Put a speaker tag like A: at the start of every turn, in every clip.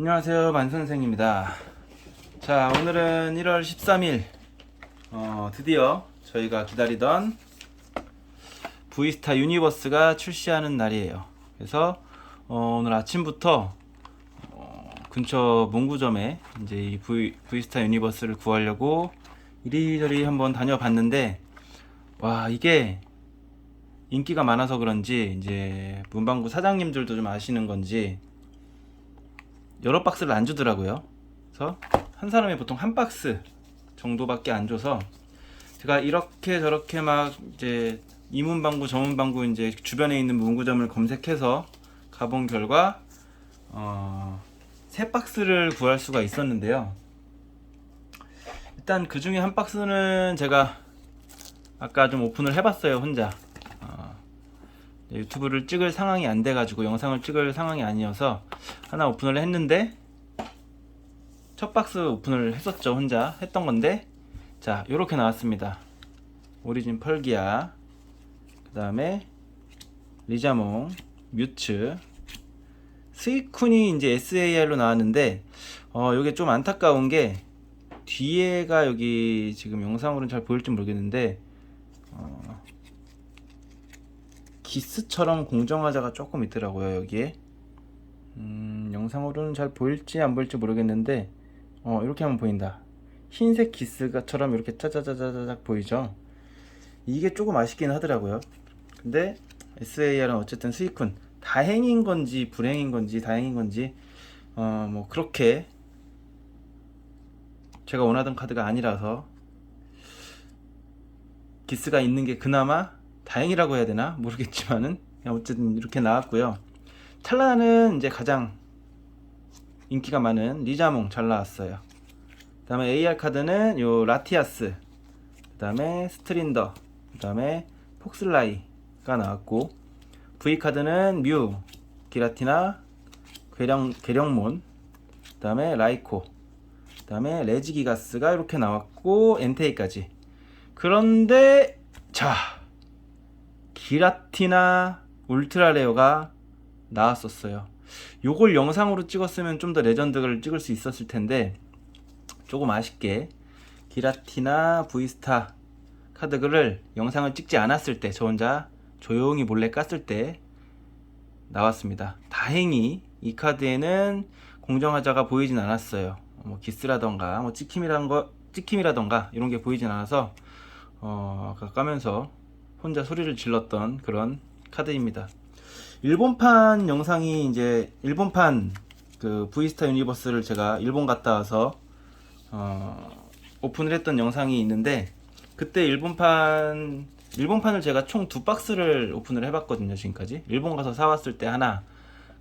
A: 안녕하세요. 만선생입니다. 자 오늘은 1월 13일. 어, 드디어 저희가 기다리던 V스타 유니버스가 출시하는 날이에요. 그래서 어, 오늘 아침부터 어, 근처 문구점에 이제 이 V, V스타 유니버스를 구하려고 이리저리 한번 다녀봤는데 와 이게 인기가 많아서 그런지 이제 문방구 사장님들도 좀 아시는 건지 여러 박스를 안 주더라고요. 그래서 한 사람이 보통 한 박스 정도밖에 안 줘서 제가 이렇게 저렇게 막 이제 이문방구 저문방구 이제 주변에 있는 문구점을 검색해서 가본 결과 어, 세 박스를 구할 수가 있었는데요. 일단 그 중에 한 박스는 제가 아까 좀 오픈을 해봤어요 혼자. 어, 유튜브를 찍을 상황이 안 돼가지고 영상을 찍을 상황이 아니어서 하나 오픈을 했는데 첫 박스 오픈을 했었죠 혼자 했던 건데. 자 요렇게 나왔습니다. 오리진 펄기아 그 다음에 리자몽 뮤츠. 스이쿤이 이제 SAR로 나왔는데 어 요게 좀 안타까운 게 뒤에가 여기 지금 영상으로는 잘 보일지 모르겠는데 어, 기스처럼 공정화자가 조금 있더라고요 여기에. 음, 영상으로는 잘 보일지 안 보일지 모르겠는데 어 이렇게 하면 보인다. 흰색 기스가처럼 이렇게 짜자자자자작 보이죠? 이게 조금 아쉽긴 하더라고요. 근데 SAR은 어쨌든 스이쿤 다행인 건지 불행인 건지 다행인 건지 어 뭐 그렇게 제가 원하던 카드가 아니라서 기스가 있는 게 그나마 다행이라고 해야 되나 모르겠지만은 어쨌든 이렇게 나왔고요. 찰나는 이제 가장 인기가 많은 리자몽 잘 나왔어요. 그다음에 AR 카드는 요 라티아스, 그다음에 스트린더, 그다음에 폭슬라이가 나왔고 V 카드는 뮤, 기라티나, 괴령 괴령몬, 그다음에 라이코, 그다음에 레지기가스가 이렇게 나왔고 엔테이까지. 그런데 자 기라티나 울트라레어가 나왔었어요. 요걸 영상으로 찍었으면 좀 더 레전드를 찍을 수 있었을 텐데 조금 아쉽게 기라티나 브이스타 카드를 영상을 찍지 않았을 때 저 혼자 조용히 몰래 깠을 때 나왔습니다. 다행히 이 카드에는 공정하자가 보이진 않았어요. 뭐 기스라던가 뭐 찍힘이란 거 찍힘이라던가 이런 게 보이진 않아서 어, 까면서 혼자 소리를 질렀던 그런 카드입니다. 일본판 영상이 이제 일본판 그 브이스타 유니버스를 제가 일본 갔다 와서 어, 오픈을 했던 영상이 있는데 그때 일본판 일본판을 제가 총 두 박스를 오픈을 해봤거든요 지금까지 일본 가서 사왔을 때 하나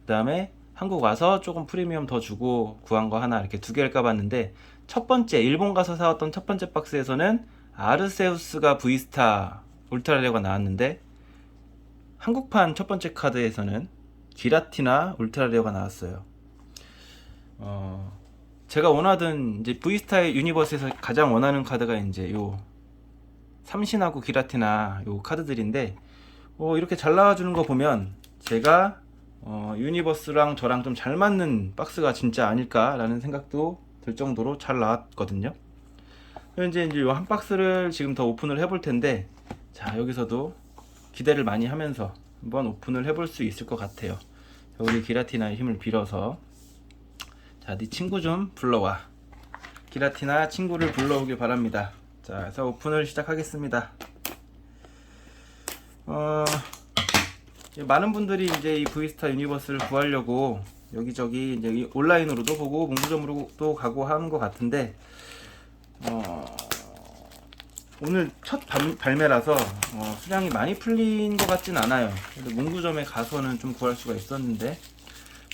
A: 그 다음에 한국 와서 조금 프리미엄 더 주고 구한 거 하나 이렇게 두 개를 까봤는데 첫 번째 일본 가서 사왔던 첫 번째 박스에서는 아르세우스가 브이스타 울트라레가 나왔는데 한국판 첫 번째 카드에서는 기라티나 울트라레어가 나왔어요. 어, 제가 원하던 이제 브이스타 유니버스에서 가장 원하는 카드가 이제 요 삼신하고 기라티나 요 카드들인데 어, 이렇게 잘 나와주는 거 보면 제가 어, 유니버스랑 저랑 좀 잘 맞는 박스가 진짜 아닐까라는 생각도 들 정도로 잘 나왔거든요. 현재 이제 요 한 박스를 지금 더 오픈을 해볼 텐데 자 여기서도 기대를 많이 하면서 한번 오픈을 해볼 수 있을 것 같아요. 자, 우리 기라티나의 힘을 빌어서 자, 네 친구 좀 불러와. 기라티나 친구를 불러오길 바랍니다. 자, 그래서 오픈을 시작하겠습니다. 어, 많은 분들이 이제 이 브이스타 유니버스를 구하려고 여기저기 이제 이 온라인으로도 보고 문구점으로도 가고 하는 것 같은데 어, 오늘 첫 발- 발매라서 어, 수량이 많이 풀린 것 같진 않아요. 그래도 문구점에 가서는 좀 구할 수가 있었는데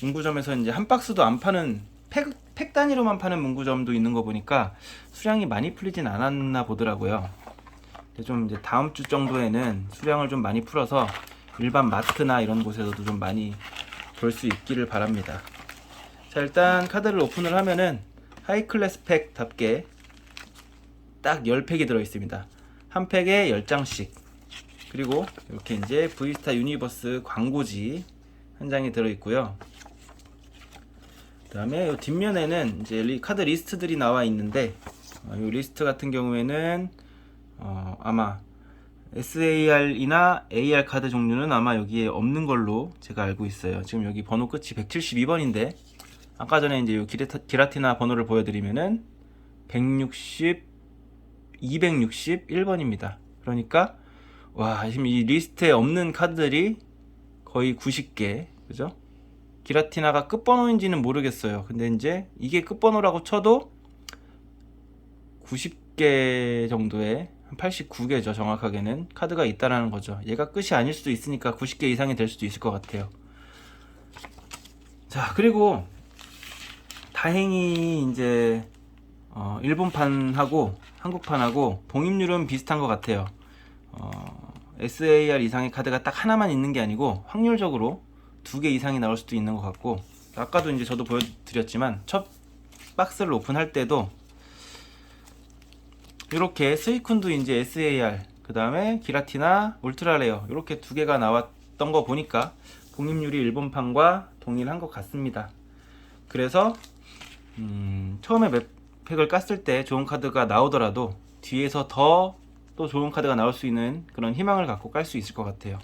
A: 문구점에서 이제 한 박스도 안 파는 팩, 팩 단위로만 파는 문구점도 있는 거 보니까 수량이 많이 풀리진 않았나 보더라고요. 근데 좀 이제 다음 주 정도에는 수량을 좀 많이 풀어서 일반 마트나 이런 곳에서도 좀 많이 볼 수 있기를 바랍니다. 자 일단 카드를 오픈을 하면은 하이 클래스 팩답게 딱 10팩이 들어있습니다. 한 팩에 10장씩. 그리고 이렇게 이제 브이스타 유니버스 광고지 한 장이 들어있고요. 그 다음에 요 뒷면에는 이제 리- 카드 리스트들이 나와 있는데 어, 이 리스트 같은 경우에는 어, 아마 SAR이나 AR 카드 종류는 아마 여기에 없는 걸로 제가 알고 있어요. 지금 여기 번호 끝이 172번인데 아까 전에 이제 요 기레타, 기라티나 번호를 보여드리면은 160, 261번입니다. 그러니까 와 지금 이 리스트에 없는 카드들이 거의 90개, 그죠? 기라티나가 끝번호인지는 모르겠어요. 근데 이제 이게 끝번호라고 쳐도 90개 정도의 한 89개죠. 정확하게는 카드가 있다라는 거죠. 얘가 끝이 아닐 수도 있으니까 90개 이상이 될 수도 있을 것 같아요. 자, 그리고 다행히 이제 어, 일본판하고 한국판하고 봉입률은 비슷한 것 같아요. 어, SAR 이상의 카드가 딱 하나만 있는 게 아니고 확률적으로 두 개 이상이 나올 수도 있는 것 같고 아까도 이제 저도 보여드렸지만 첫 박스를 오픈할 때도 이렇게 스이쿤도 이제 SAR 그 다음에 기라티나 울트라레어 이렇게 두 개가 나왔던 거 보니까 봉입률이 일본판과 동일한 것 같습니다. 그래서 음, 처음에 맵 팩을 깠을 때 좋은 카드가 나오더라도 뒤에서 더 또 좋은 카드가 나올 수 있는 그런 희망을 갖고 깔 수 있을 것 같아요.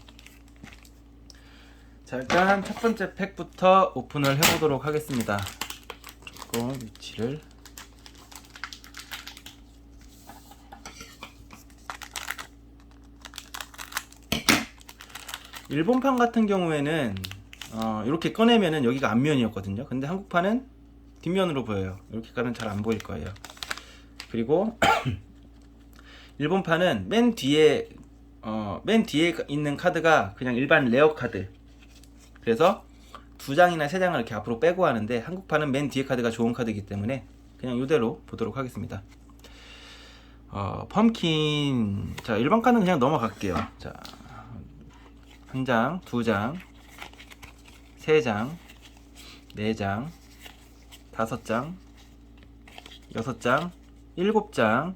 A: 자 일단 첫 번째 팩부터 오픈을 해보도록 하겠습니다. 조금 위치를 일본판 같은 경우에는 어, 이렇게 꺼내면은 여기가 앞면이었거든요. 근데 한국판은 뒷면으로 보여요. 이렇게 가면 잘 안 보일 거예요. 그리고 일본판은 맨 뒤에 어, 맨 뒤에 있는 카드가 그냥 일반 레어 카드. 그래서 두 장이나 세 장을 이렇게 앞으로 빼고 하는데 한국판은 맨 뒤에 카드가 좋은 카드이기 때문에 그냥 이대로 보도록 하겠습니다. 어, 펌킨 자 일반 카드는 그냥 넘어갈게요. 자 한 장, 두 장, 세 장, 네 장, 다섯 장, 여섯 장, 일곱 장,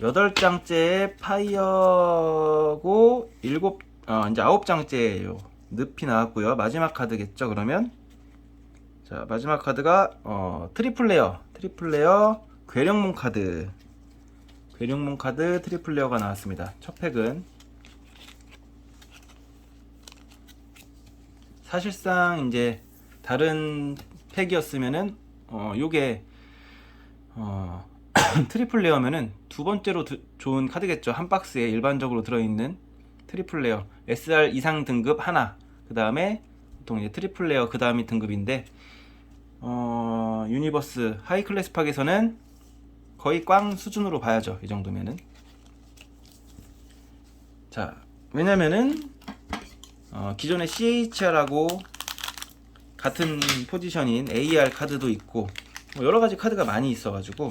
A: 여덟 장째 파이어고 일곱 어 이제 아홉 장째예요. 늪이 나왔고요. 마지막 카드겠죠. 그러면 자 마지막 카드가 어 트리플 레어, 트리플 레어 괴력몽 카드, 괴력몽 카드 트리플 레어가 나왔습니다. 첫 팩은 사실상 이제 다른 팩이었으면은 어 요게 어 트리플 레어면은 두 번째로 드- 좋은 카드겠죠. 한 박스에 일반적으로 들어있는 트리플 레어 SR 이상 등급 하나. 그 다음에 보통 이제 트리플 레어 그 다음이 등급인데 어 유니버스 하이 클래스 팍에서는 거의 꽝 수준으로 봐야죠. 이 정도면은 자 왜냐면은 어, 기존의 CHR하고 같은 포지션인 AR 카드도 있고 뭐 여러 가지 카드가 많이 있어가지고.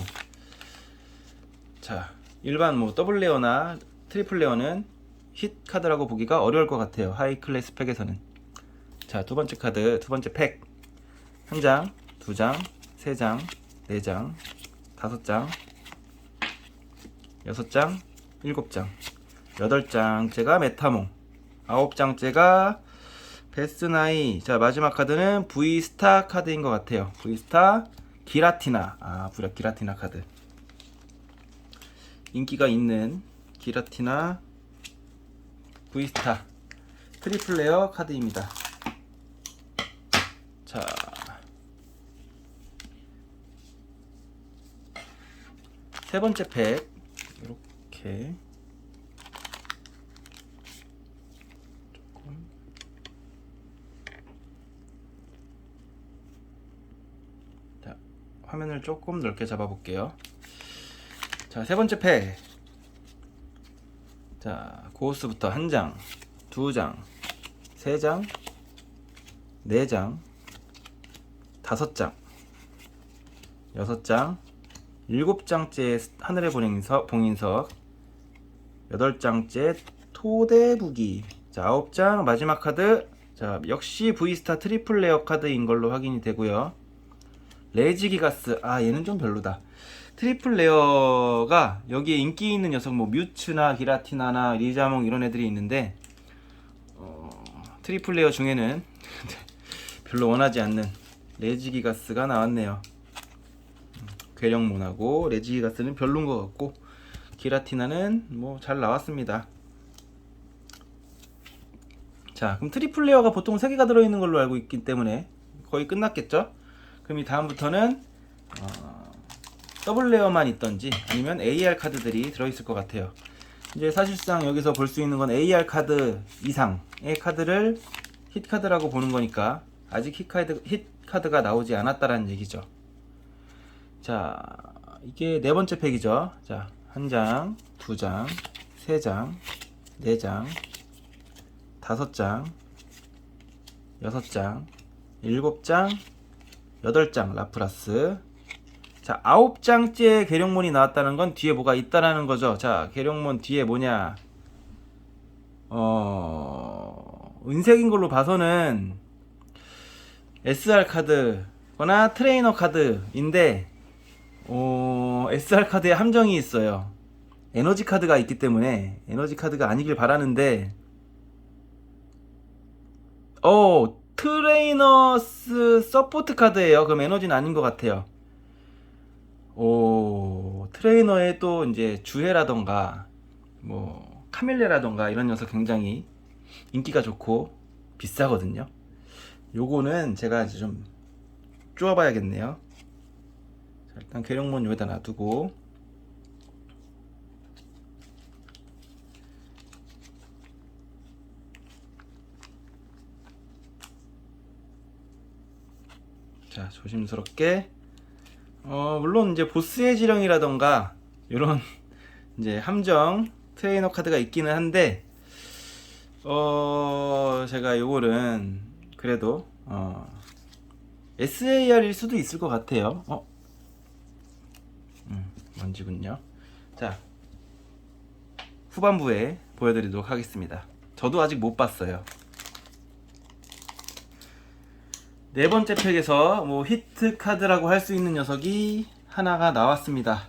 A: 자 일반 뭐 더블 레어나 트리플 레어는 힛 카드라고 보기가 어려울 것 같아요. 하이 클래스 팩에서는. 자 두 번째 카드 두 번째 팩 한 장, 두 장, 세 장, 네 장, 다섯 장, 여섯 장, 일곱 장, 여덟 장째가 메타몽. 아홉 장째가 베스나이 자 마지막 카드는 V스타 카드인 것 같아요. V스타 기라티나. 아 부력 기라티나 카드. 인기가 있는 기라티나 V스타 트리플 레어 카드입니다. 자. 세 번째 팩. 이렇게 화면을 조금 넓게 잡아볼게요. 자, 세 번째 팩. 자, 고스부터 한 장, 두 장, 세 장, 네 장, 다섯 장, 여섯 장, 일곱 장째 하늘의 봉인석, 봉인석, 여덟 장째 토대부기, 자, 아홉 장 마지막 카드. 자, 역시 V스타 트리플 레어 카드인 걸로 확인이 되고요. 레지기가스 아 얘는 좀 별로다 트리플 레어가 여기에 인기 있는 녀석 뭐 뮤츠나 기라티나나 리자몽 이런 애들이 있는데 어, 트리플 레어 중에는 별로 원하지 않는 레지기가스가 나왔네요. 음, 괴력몬하고 레지기가스는 별론 것 같고 기라티나는 뭐 잘 나왔습니다. 자, 그럼 트리플 레어가 보통 3개가 들어있는 걸로 알고 있기 때문에 거의 끝났겠죠? 그럼 이 다음부터는 어, 더블 레어만 있던지 아니면 AR 카드들이 들어있을 것 같아요. 이제 사실상 여기서 볼 수 있는 건 AR 카드 이상의 카드를 힛 카드라고 보는 거니까 아직 힛 카드 힛 카드가 나오지 않았다라는 얘기죠. 자, 이게 네 번째 팩이죠. 자, 한 장, 두 장, 세 장, 네 장, 다섯 장, 여섯 장, 일곱 장, 여덟 장 라프라스. 자, 아홉 장째 계룡몬이 나왔다는 건 뒤에 뭐가 있다라는 거죠. 자, 계룡몬 뒤에 뭐냐? 어, 은색인 걸로 봐서는 SR 카드거나 트레이너 카드인데, 어, SR 카드에 함정이 있어요. 에너지 카드가 있기 때문에 에너지 카드가 아니길 바라는데, 어, 트레이너스 서포트 카드예요. 그럼 에너지는 아닌 것 같아요. 오, 트레이너의 또 이제 주해라던가 뭐 카멜레라던가 이런 녀석 굉장히 인기가 좋고 비싸거든요. 요거는 제가 이제 좀 쪼아봐야겠네요. 자, 일단 계룡몬 여기다 놔두고 자 조심스럽게. 어 물론 이제 보스의 지령이라던가 이런 이제 함정 트레이너 카드가 있기는 한데 어 제가 요거는 그래도 어 SAR일 수도 있을 것 같아요. 어? 음, 먼지군요. 자 후반부에 보여드리도록 하겠습니다. 저도 아직 못 봤어요 네 번째 팩에서 뭐 히트 카드라고 할 수 있는 녀석이 하나가 나왔습니다.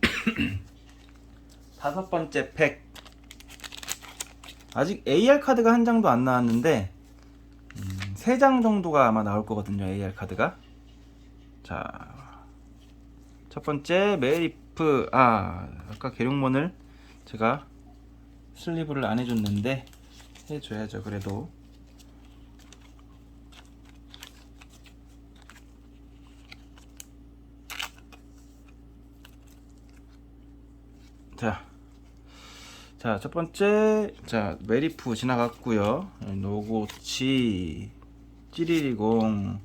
A: 다섯 번째 팩. 아직 AR 카드가 한 장도 안 나왔는데 음, 세장 정도가 아마 나올 거거든요. AR 카드가. 자, 첫 번째 메리프. 아, 아까 계룡몬을 제가 슬리브를 안 해줬는데 해줘야죠. 그래도. 자, 자, 첫 번째, 자, 메리프 지나갔고요. 노고치, 찌리리공,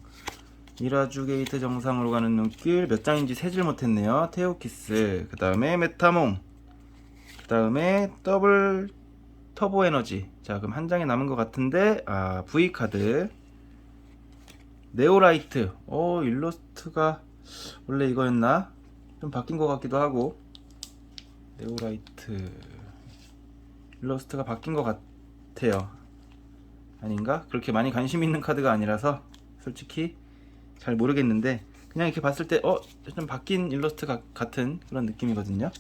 A: 미라주 게이트 정상으로 가는 눈길 몇 장인지 세질 못했네요. 테오키스, 그 다음에 메타몽, 그 다음에 더블 터보 에너지. 자, 그럼 한 장이 남은 것 같은데, 아, V 카드, 네오라이트. 어, 일러스트가 원래 이거였나? 좀 바뀐 것 같기도 하고. 네오라이트 일러스트가 바뀐 것 같아요. 아닌가? 그렇게 많이 관심 있는 카드가 아니라서 솔직히 잘 모르겠는데 그냥 이렇게 봤을 때 어? 좀 바뀐 일러스트 가, 같은 그런 느낌이거든요.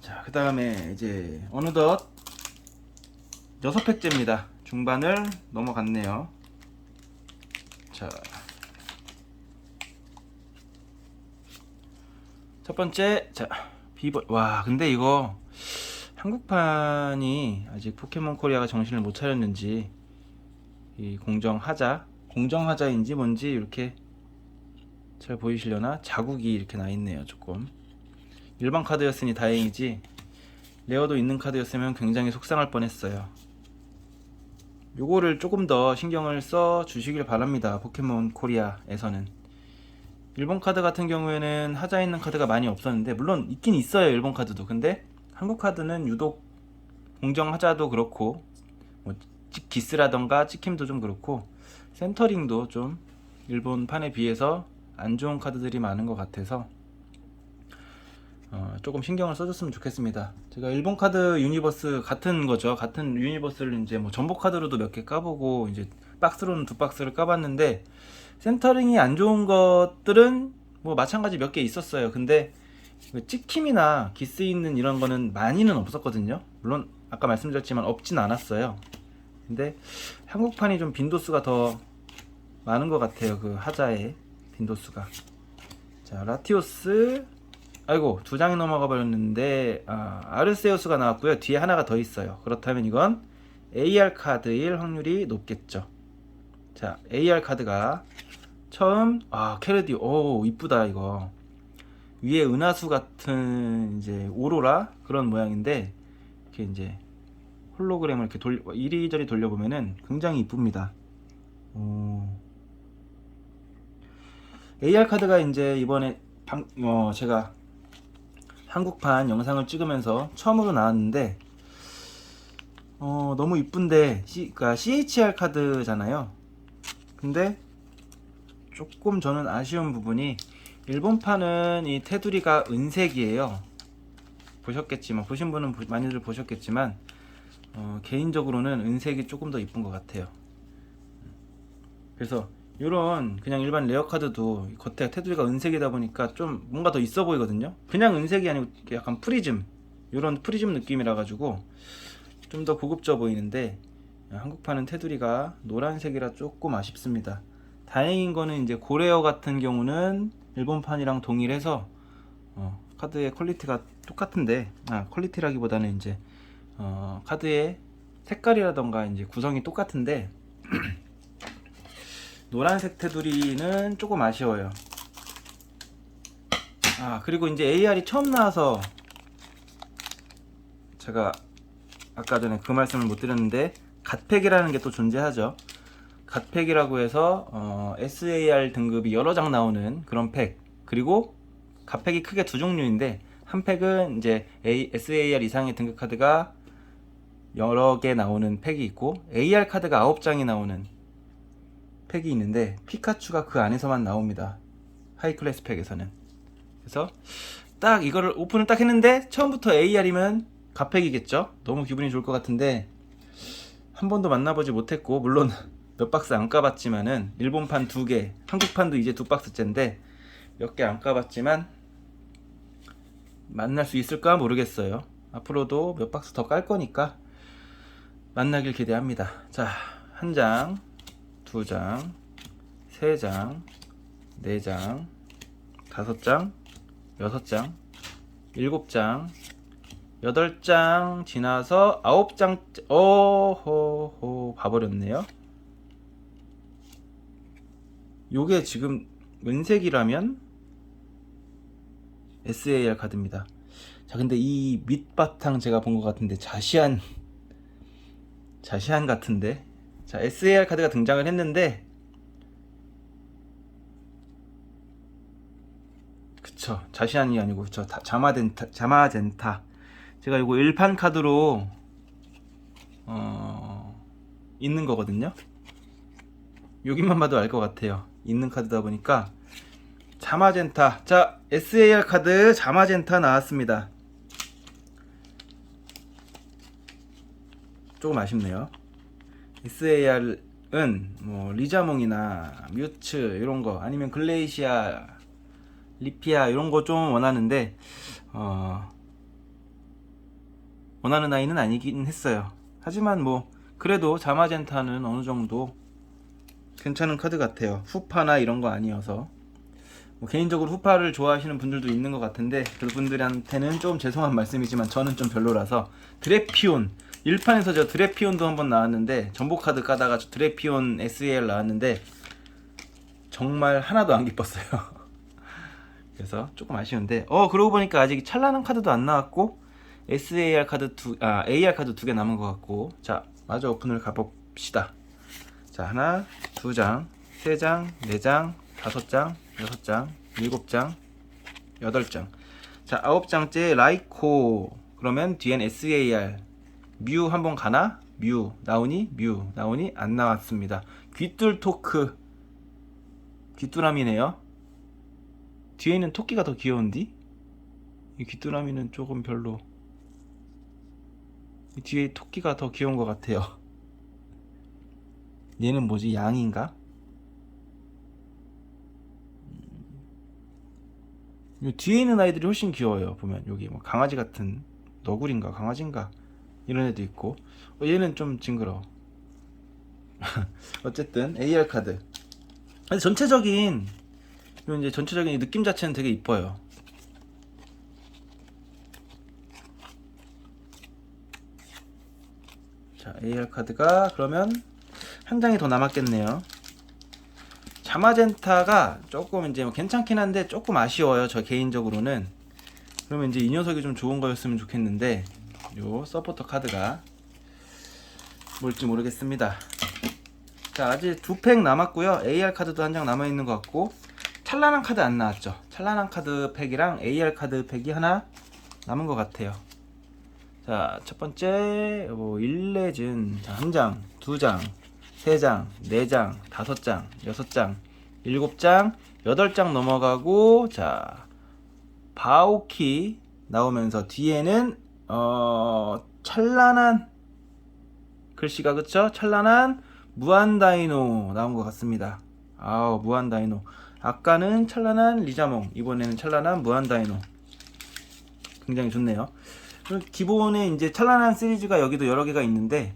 A: 자, 그 다음에 이제 어느덧 여섯 팩째입니다. 중반을 넘어갔네요. 자, 첫 번째 자 비버 와 근데 이거 한국판이 아직 포켓몬 코리아가 정신을 못 차렸는지 이 공정하자 공정하자인지 뭔지 이렇게 잘 보이시려나? 자국이 이렇게 나 있네요 조금. 일반 카드였으니 다행이지. 레어도 있는 카드였으면 굉장히 속상할 뻔했어요. 요거를 조금 더 신경을 써 주시길 바랍니다 포켓몬 코리아에서는 일본 카드 같은 경우에는 하자 있는 카드가 많이 없었는데 물론 있긴 있어요 일본 카드도 근데 한국 카드는 유독 공정 하자도 그렇고 뭐 찌- 기스라던가 찍힘도 좀 그렇고 센터링도 좀 일본 판에 비해서 안 좋은 카드들이 많은 것 같아서 어, 조금 신경을 써줬으면 좋겠습니다. 제가 일본 카드 유니버스 같은 거죠. 같은 유니버스를 이제 뭐 전복 카드로도 몇 개 까보고 이제 박스로는 두 박스를 까봤는데 센터링이 안 좋은 것들은 뭐 마찬가지 몇 개 있었어요. 근데 그 찍힘이나 기스 있는 이런 거는 많이는 없었거든요. 물론 아까 말씀드렸지만 없진 않았어요. 근데 한국판이 좀 빈도수가 더 많은 것 같아요. 그 하자의 빈도수가. 자, 라티오스. 아이고, 두 장이 넘어가 버렸는데, 아, 아르세우스가 나왔고요. 뒤에 하나가 더 있어요. 그렇다면 이건 AR 카드일 확률이 높겠죠. 자, AR 카드가 처음, 아, 캐르디, 오, 이쁘다, 이거. 위에 은하수 같은 이제 오로라 그런 모양인데, 이렇게 이제 홀로그램을 이렇게 돌 이리저리 돌려보면은 굉장히 이쁩니다. 오. AR 카드가 이제 이번에 방, 어, 제가 한국판 영상을 찍으면서 처음으로 나왔는데 어, 너무 이쁜데 그러니까 CHR 카드잖아요. 근데 조금 저는 아쉬운 부분이 일본판은 이 테두리가 은색이에요. 보셨겠지만 보신 분은 보- 많이들 보셨겠지만 어, 개인적으로는 은색이 조금 더 이쁜 것 같아요. 그래서 이런 그냥 일반 레어 카드도 겉에 테두리가 은색이다 보니까 좀 뭔가 더 있어 보이거든요. 그냥 은색이 아니고 약간 프리즘 이런 프리즘 느낌이라 가지고 좀 더 고급져 보이는데 한국판은 테두리가 노란색이라 조금 아쉽습니다. 다행인 거는 이제 고레어 같은 경우는 일본판이랑 동일해서 어, 카드의 퀄리티가 똑같은데 아 퀄리티라기보다는 이제 어, 카드의 색깔이라던가 이제 구성이 똑같은데 노란색 테두리는 조금 아쉬워요. 아 그리고 이제 AR이 처음 나와서 제가 아까 전에 그 말씀을 못 드렸는데 갓팩이라는 게 또 존재하죠. 갓팩이라고 해서 어, SAR 등급이 여러 장 나오는 그런 팩 그리고 갓팩이 크게 두 종류인데 한 팩은 이제 A, SAR 이상의 등급 카드가 여러 개 나오는 팩이 있고 AR 카드가 9장이 나오는 팩이 있는데 피카츄가 그 안에서만 나옵니다. 하이 클래스 팩에서는. 그래서 딱 이거를 오픈을 딱 했는데 처음부터 AR이면 갓팩이겠죠? 너무 기분이 좋을 것 같은데 한 번도 만나보지 못했고 물론 몇 박스 안 까봤지만은 일본판 두 개, 한국판도 이제 두 박스째인데 몇 개 안 까봤지만 만날 수 있을까 모르겠어요. 앞으로도 몇 박스 더 깔 거니까 만나길 기대합니다. 자, 한 장, 두 장, 세 장, 네 장, 다섯 장, 여섯 장, 일곱 장, 여덟 장 지나서 아홉 장, 어호호 봐버렸네요. 요게 지금 은색이라면 SAR 카드입니다. 자, 근데 이 밑바탕 제가 본 것 같은데 자시한 자시한 같은데? 자 SAR 카드가 등장을 했는데 그쵸 자시한이 아니고 다- 자마젠타 자마젠타. 제가 이거 일판 카드로 어 있는 거거든요. 여기만 봐도 알 것 같아요 있는 카드다 보니까 자마젠타 자 SAR 카드 자마젠타 나왔습니다 조금 아쉽네요. SAR은 뭐 리자몽이나 뮤츠 이런 거 아니면 글레이시아, 리피아 이런 거 좀 원하는데 어 원하는 아이는 아니긴 했어요. 하지만 뭐 그래도 자마젠타는 어느 정도 괜찮은 카드 같아요. 후파나 이런 거 아니어서. 뭐 개인적으로 후파를 좋아하시는 분들도 있는 것 같은데 그분들한테는 좀 죄송한 말씀이지만 저는 좀 별로라서 드레피온. 1판에서 저 드레피온도 한번 나왔는데 전복 카드 까다가 저 드레피온 SAR 나왔는데 정말 하나도 안 기뻤어요. 그래서 조금 아쉬운데. 어 그러고 보니까 아직 찬란한 카드도 안 나왔고 SAR 카드 두, 아 AR 카드 두 개 남은 것 같고. 자 마저 오픈을 가봅시다 자 하나 두 장 세 장 네 장 다섯 장 여섯 장 일곱 장 여덟 장 자 아홉 장째 라이코 그러면 뒤엔 SAR 뮤 한번 가나? 뮤 나오니? 뮤 나오니? 안 나왔습니다. 귀뚫 토크 귀뚜라미네요. 뒤에 있는 토끼가 더 귀여운디? 이 귀뚜라미는 조금 별로. 이 뒤에 토끼가 더 귀여운 것 같아요. 얘는 뭐지? 양인가? 이 뒤에 있는 아이들이 훨씬 귀여워요. 보면 여기 뭐 강아지 같은 너구리인가 강아지인가 이런 애도 있고 어, 얘는 좀 징그러워 어쨌든 AR 카드. 근데 전체적인 요 이제 전체적인 이 느낌 자체는 되게 이뻐요. 자, AR 카드가 그러면 한 장이 더 남았겠네요. 자마젠타가 조금 이제 뭐 괜찮긴 한데 조금 아쉬워요. 저 개인적으로는. 그러면 이제 이 녀석이 좀 좋은 거였으면 좋겠는데 요 서포터 카드가 뭘지 모르겠습니다. 자, 아직 두 팩 남았고요. AR 카드도 한 장 남아 있는 것 같고 찬란한 카드 안 나왔죠. 찬란한 카드 팩이랑 AR 카드 팩이 하나 남은 것 같아요. 자, 첫 번째 뭐 일레즌 자, 한 장, 두 장, 세 장, 네 장, 다섯 장, 여섯 장, 일곱 장, 여덟 장 넘어가고 자 바오키 나오면서 뒤에는 어 찬란한 글씨가 그쵸? 찬란한 무한 다이노 나온 것 같습니다. 아우 무한 다이노. 아까는 찬란한 리자몽, 이번에는 찬란한 무한 다이노. 굉장히 좋네요. 기본에 이제 찬란한 시리즈가 여기도 여러 개가 있는데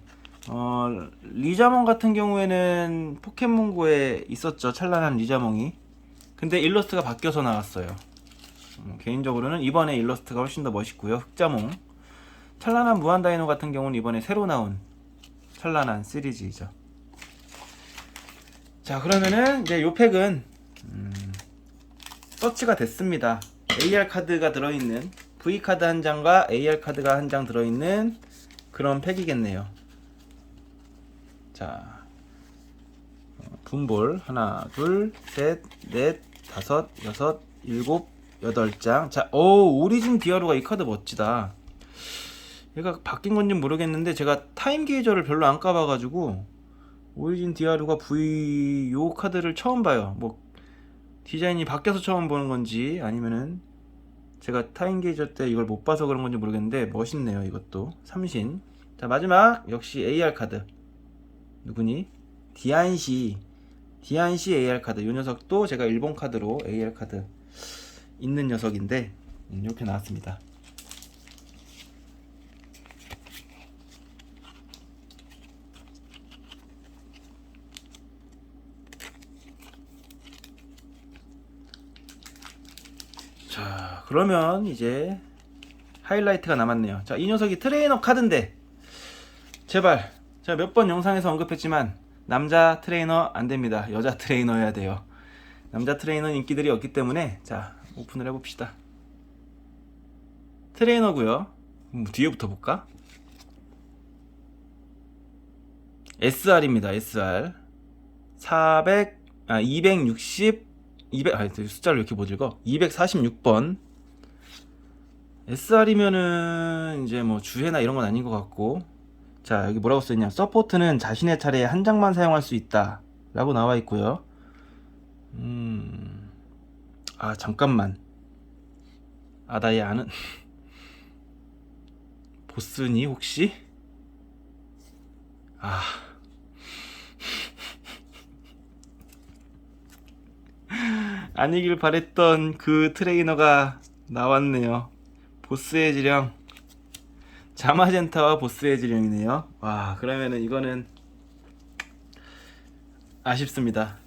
A: 어, 리자몽 같은 경우에는 포켓몬고에 있었죠. 찬란한 리자몽이. 근데 일러스트가 바뀌어서 나왔어요. 음, 개인적으로는 이번에 일러스트가 훨씬 더 멋있고요. 흑자몽. 찬란한 무한 다이노 같은 경우는 이번에 새로 나온 찬란한 시리즈이죠. 자, 그러면은 이제 요 팩은 음, 서치가 됐습니다. AR 카드가 들어있는 V 카드 한 장과 AR 카드가 한 장 들어있는 그런 팩이겠네요. 자, 어, 분볼 하나, 둘, 셋, 넷, 다섯, 여섯, 일곱, 여덟 장. 자, 오 오리진 디아루가 이 카드 멋지다. 얘가 바뀐 건지 모르겠는데 제가 타임 게이저를 별로 안 까봐가지고 오리진 디아루가 V 요 카드를 처음 봐요. 뭐 디자인이 바뀌어서 처음 보는 건지 아니면은 제가 타임 게이저 때 이걸 못 봐서 그런 건지 모르겠는데 멋있네요 이것도 삼신. 자 마지막 역시 AR 카드. 누구니? 디안시 디안시 AR 카드 이 녀석도 제가 일본 카드로 AR 카드 있는 녀석인데 음, 이렇게 나왔습니다. 자 그러면 이제 하이라이트가 남았네요. 자이 녀석이 트레이너 카드인데 제발 제가 몇 번 영상에서 언급했지만 남자 트레이너 안 됩니다. 여자 트레이너여야 돼요. 남자 트레이너 인기들이 없기 때문에 자 오픈을 해봅시다. 트레이너고요. 음, 뒤에부터 볼까? SR입니다. SR 400, 아 260, 200, 아 숫자를 왜 이렇게 못 읽어? 246번. SR이면은 이제 뭐 주회나 이런 건 아닌 것 같고 자 여기 뭐라고 써있냐? 서포트는 자신의 차례에 한 장만 사용할 수 있다. 라고 나와 있고요. 음아 잠깐만. 아나얘 아는 보스니 혹시? 아. 아니길 바랬던 그 트레이너가 나왔네요. 보스의 지령 자마젠타와 보스의 지령이네요. 와, 그러면은 이거는 아쉽습니다.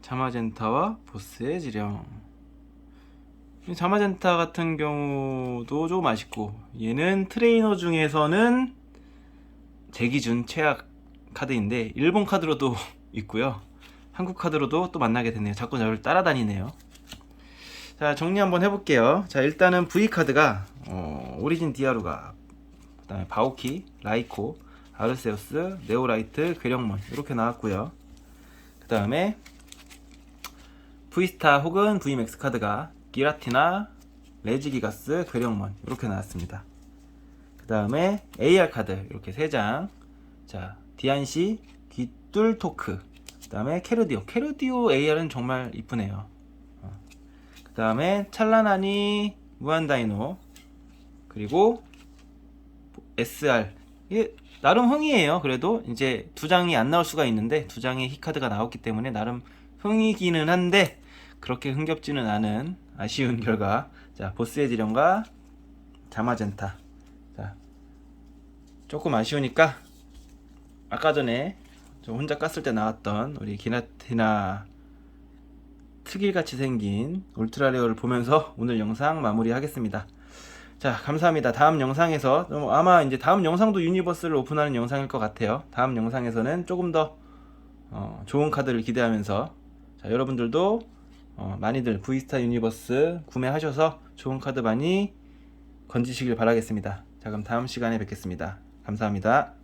A: 자마젠타와 보스의 지령. 이 자마젠타 같은 경우도 좀 아쉽고, 얘는 트레이너 중에서는 제 기준 최악 카드인데, 일본 카드로도 있고요. 한국 카드로도 또 만나게 되네요. 자꾸 저를 따라다니네요. 자 정리 한번 해볼게요. 자 일단은 V카드가 어, 오리진 디아루가 그 다음에 바오키, 라이코, 아르세우스, 네오라이트, 괴력몬 이렇게 나왔고요. 그 다음에 V스타 혹은 V맥스 카드가 기라티나, 레지기가스, 괴력몬 이렇게 나왔습니다. 그 다음에 AR 카드 이렇게 3장. 자 디안시, 귀뚫 토크. 그 다음에 캐르디오. 캐르디오 AR은 정말 이쁘네요 그 다음에 찰라나니 무한다이노 그리고 SR 이게 나름 흥이에요. 그래도 이제 두 장이 안 나올 수가 있는데 두 장의 히카드가 나왔기 때문에 나름 흥이기는 한데 그렇게 흥겹지는 않은 아쉬운 결과. 자 보스의 지령과 자마젠타. 자 조금 아쉬우니까 아까 전에 저 혼자 깠을 때 나왔던 우리 기나티나 특일같이 생긴 울트라레어를 보면서 오늘 영상 마무리하겠습니다. 자, 감사합니다. 다음 영상에서 좀 아마 이제 다음 영상도 유니버스를 오픈하는 영상일 것 같아요. 다음 영상에서는 조금 더 어, 좋은 카드를 기대하면서 자, 여러분들도 어, 많이들 V스타 유니버스 구매하셔서 좋은 카드 많이 건지시길 바라겠습니다. 자, 그럼 다음 시간에 뵙겠습니다. 감사합니다.